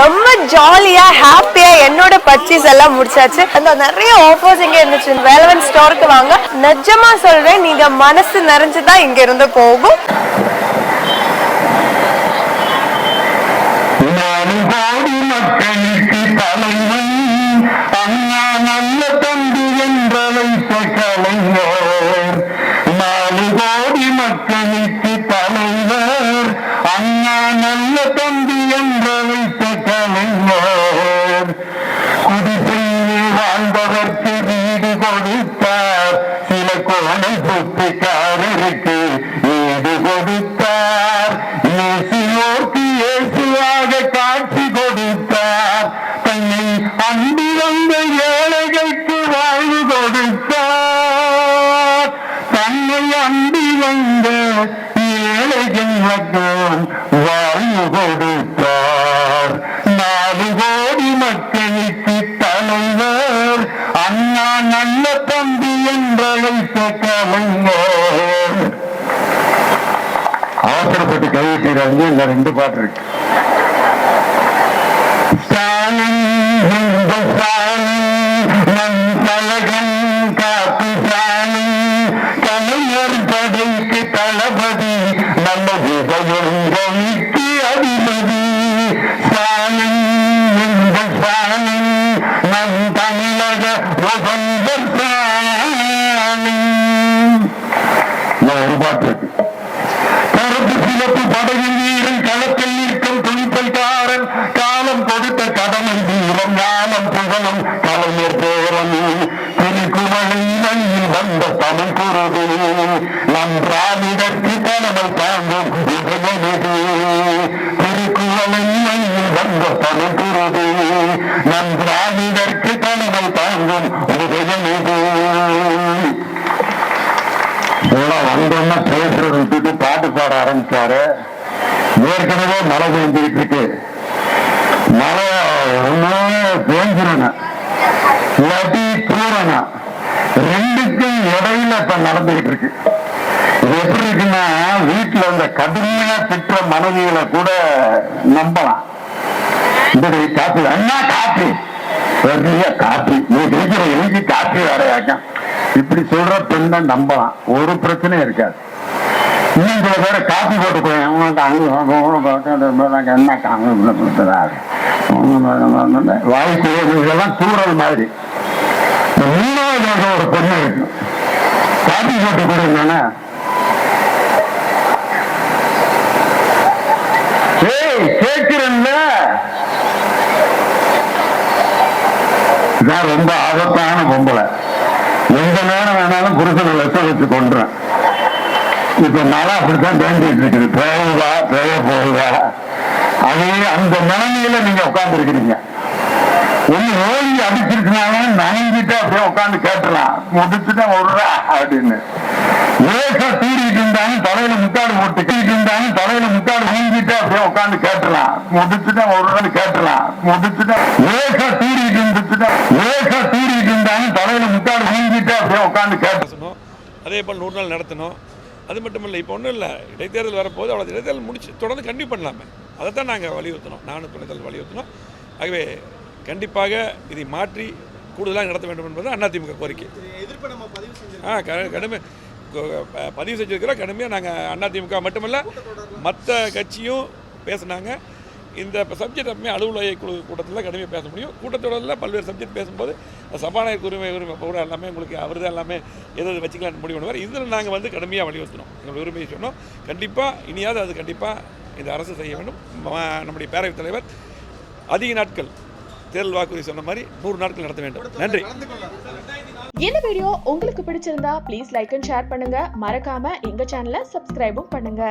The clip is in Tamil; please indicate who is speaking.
Speaker 1: ரொம்ப ஜாலியா ஹாப்பியா என்னோட பர்ச்சேஸ் எல்லாம் முடிச்சாச்சு. அந்த நிறைய ஆஃபர்ஸ் இங்க இருந்துச்சு. வேலவன் ஸ்டோருக்கு வாங்க. நிஜமா சொல்றேன் நீங்க மனசு நிறைஞ்சுதான் இங்க இருந்து போகும்.
Speaker 2: தன்னை அன்பி வந்த ஏழைகள் மக்கள் வாழ்வு கொடுத்தார். நாலு கோடி மக்களுக்கு தலைவர். அண்ணா நல்ல தம்பி என்றழைத்த கலைஞர். அவசரப்பட்டு கைவிட்டுறாங்க இந்த ரெண்டு பாட்டு இருக்கு. தளபதி நம்ம விஜயங்கமிக்கு அதிபதி ஸ்டாலின் இந்த ஸ்டாலின் நம் தமிழக வசந்தர் ஒரு பாட்டு இருக்கு. கருப்பு சிவப்பு வீரன் களத்தில் நிற்கும் துணிப்பைக்காரன் காலம் கொடுத்த கடமை ஞானம் புகழும் கலைஞர் வந்த தமிழ் குருது நம் திராவிடற்கு கடமை தாங்கும் உதயநிதி திருக்குமலை வந்த தமிழ் குருது நம் திராவிடற்கு கடமை தாங்கும் உதயநிதி எல்லாம் விட்டுட்டு பாட்டு பாட ஆரம்பிச்சாரு ஏற்கனவே மழை பெஞ்சுக்கிட்டு இருக்கு மழை ஒண்ணு பேஞ்சிடணும் இல்லாட்டி தூரணும் ரெண்டுக்கும் இடையில இப்ப நடந்துகிட்டு இருக்கு எப்படி இருக்குன்னா வீட்டுல வந்த கடுமையா திட்டுற மனைவிகளை கூட நம்பலாம். காப்பி அண்ணா காப்பி. பெரிய காப்பி. நீ குடிக்கிற எழுதி காப்பி வேறையாக்கம் இப்படி சொல்ற பெண்ணை நம்பலாம். ஒரு பிரச்சனையும் இருக்காது. இன்னும் சில பேரை காப்பி போட்டு போய் அங்க வாய்ப்பு இதெல்லாம் தூரல் மாதிரி. மூணாவது ஒரு பெண்ணு இருக்கு. காப்பி போட்டு கொடுங்கன்னா கேட்கிறேன்ல இதான் ரொம்ப ஆபத்தான பொம்பளை. எந்த நேரம் வேணாலும் புருஷனை லட்சம் வச்சு கொண்டுறேன் இப்ப நாளா அப்படித்தான் தேங்கிட்டு இருக்குது. பேவுவா பேய போகுதா? அதே அந்த நிலைமையில நீங்க உட்கார்ந்து இருக்கிறீங்க ஒண்ணு ஓடி அடிச்சிருக்கனாலும் நனைஞ்சிட்டு அப்படியே உட்காந்து கேட்டலாம் முடிச்சுட்டா விடுறா அப்படின்னு. ஏசா தூரிட்டு இருந்தாலும் தலையில முத்தாடு போட்டு இருந்தாலும் தலையில முத்தாடு உட்காந்து அப்படியே உட்கார்ந்து கேட்டலாம். முடிச்சுட்டா கேட்டலாம். முடிச்சுட்டா லேசா தூரிட்டு இருந்துச்சுட்டா லேசா தூரிட்டு இருந்தாலும் தலையில முட்டாடு வீங்கிட்டு அப்படியே உட்காந்து
Speaker 3: கேட்டணும் அதே போல் நூறு நாள் நடத்தணும். அது மட்டும் இல்லை இப்போ ஒன்றும் இல்லை. இடைத்தேர்தல் வரப்போது அவ்வளோ இடைத்தேர்தல் முடிச்சு தொடர்ந்து கண்டிப்பாக பண்ணலாமே. அதை தான் நாங்கள் வலியுறுத்தினோம் நானும் துணைத்தல் வலியுறுத்தினோம் ஆகவே கண்டிப்பாக இதை மாற்றி கூடுதலாக நடத்த வேண்டும் என்பது அதிமுக கோரிக்கை. ஆ கடுமை. பதிவு செஞ்சிருக்கிறோம். கடுமையாக நாங்கள் அதிமுக மட்டுமல்ல மற்ற கட்சியும் பேசுனாங்க. இந்த சப்ஜெக்ட் எப்பவுமே அலுவலக குழு கூட்டத்தில் கடுமையாக பேச முடியும். கூட்டத்தொடரில் பல்வேறு சப்ஜெக்ட் பேசும்போது சபாநாயகர் உரிமை உரிமை கூட எல்லாமே உங்களுக்கு அவர் தான் எல்லாமே எது எது வச்சுக்கலாம்னு முடிவு பண்ணுவார். இதில் நாங்கள் வந்து கடுமையாக வலியுறுத்தினோம். எங்களுடைய உரிமையை சொன்னோம். கண்டிப்பாக இனியாவது அது கண்டிப்பாக இந்த அரசு செய்ய வேண்டும். நம்முடைய பேரவைத் தலைவர் அதிக நாட்கள் தேர்தல் வாக்குறுதி சொன்ன மாதிரி நூறு நாட்கள் நடத்த வேண்டும். நன்றி.
Speaker 4: இந்த வீடியோ உங்களுக்கு பிடிச்சிருந்தா ப்ளீஸ் லைக் அண்ட் ஷேர் பண்ணுங்க. மறக்காம எங்க சேனலை சப்ஸ்கிரைபும் பண்ணுங்க.